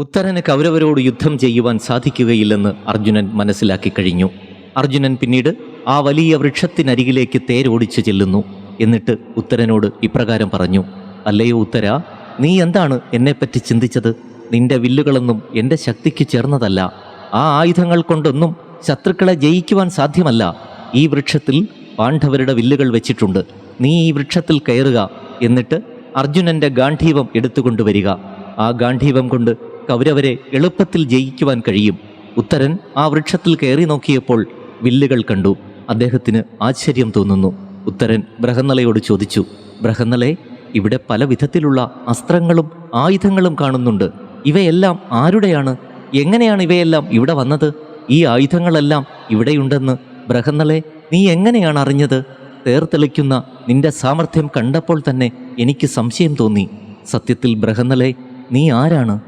ഉത്തരന് കൗരവരോട് യുദ്ധം ചെയ്യുവാൻ സാധിക്കുകയില്ലെന്ന് അർജുനൻ മനസ്സിലാക്കി കഴിഞ്ഞു. അർജുനൻ പിന്നീട് ആ വലിയ വൃക്ഷത്തിനരികിലേക്ക് തേരോടിച്ചു ചെല്ലുന്നു എന്നിട്ട് ഉത്തരനോട് ഇപ്രകാരം പറഞ്ഞു അല്ലയോ ഉത്തര നീ എന്താണ് എന്നെപ്പറ്റി ചിന്തിച്ചത്? നിന്റെ വില്ലുകളൊന്നും എന്റെ ശക്തിക്ക് ചേർന്നതല്ല. ആ ആയുധങ്ങൾ കൊണ്ടൊന്നും ശത്രുക്കളെ ജയിക്കുവാൻ സാധ്യമല്ല. ഈ വൃക്ഷത്തിൽ പാണ്ഡവരുടെ വില്ലുകൾ വെച്ചിട്ടുണ്ട്. നീ ഈ വൃക്ഷത്തിൽ കയറുക. എന്നിട്ട് അർജുനന്റെ ഗാന്ധീവം എടുത്തുകൊണ്ടുവരിക. ആ ഗാന്ധീവം കൊണ്ട് കൗരവരെ എളുപ്പത്തിൽ ജയിക്കുവാൻ കഴിയും. ഉത്തരൻ ആ വൃക്ഷത്തിൽ കയറി നോക്കിയപ്പോൾ വില്ലുകൾ കണ്ടു. അദ്ദേഹത്തിന് ആശ്ചര്യം തോന്നുന്നു. ഉത്തരൻ ബ്രഹന്നലയോട് ചോദിച്ചു ബ്രഹന്നലെ ഇവിടെ പല വിധത്തിലുള്ള അസ്ത്രങ്ങളും ആയുധങ്ങളും കാണുന്നുണ്ട്. ഇവയെല്ലാം ആരുടെയാണ്? എങ്ങനെയാണ് ഇവയെല്ലാം ഇവിടെ വന്നത്? ഈ ആയുധങ്ങളെല്ലാം ഇവിടെയുണ്ടെന്ന് ബ്രഹന്നലെ നീ എങ്ങനെയാണ് അറിഞ്ഞത്? തേർത്തെളിക്കുന്ന നിന്റെ സാമർഥ്യം കണ്ടപ്പോൾ തന്നെ എനിക്ക് സംശയം തോന്നി. സത്യത്തിൽ ബ്രഹന്നലെ നീ ആരാണ്?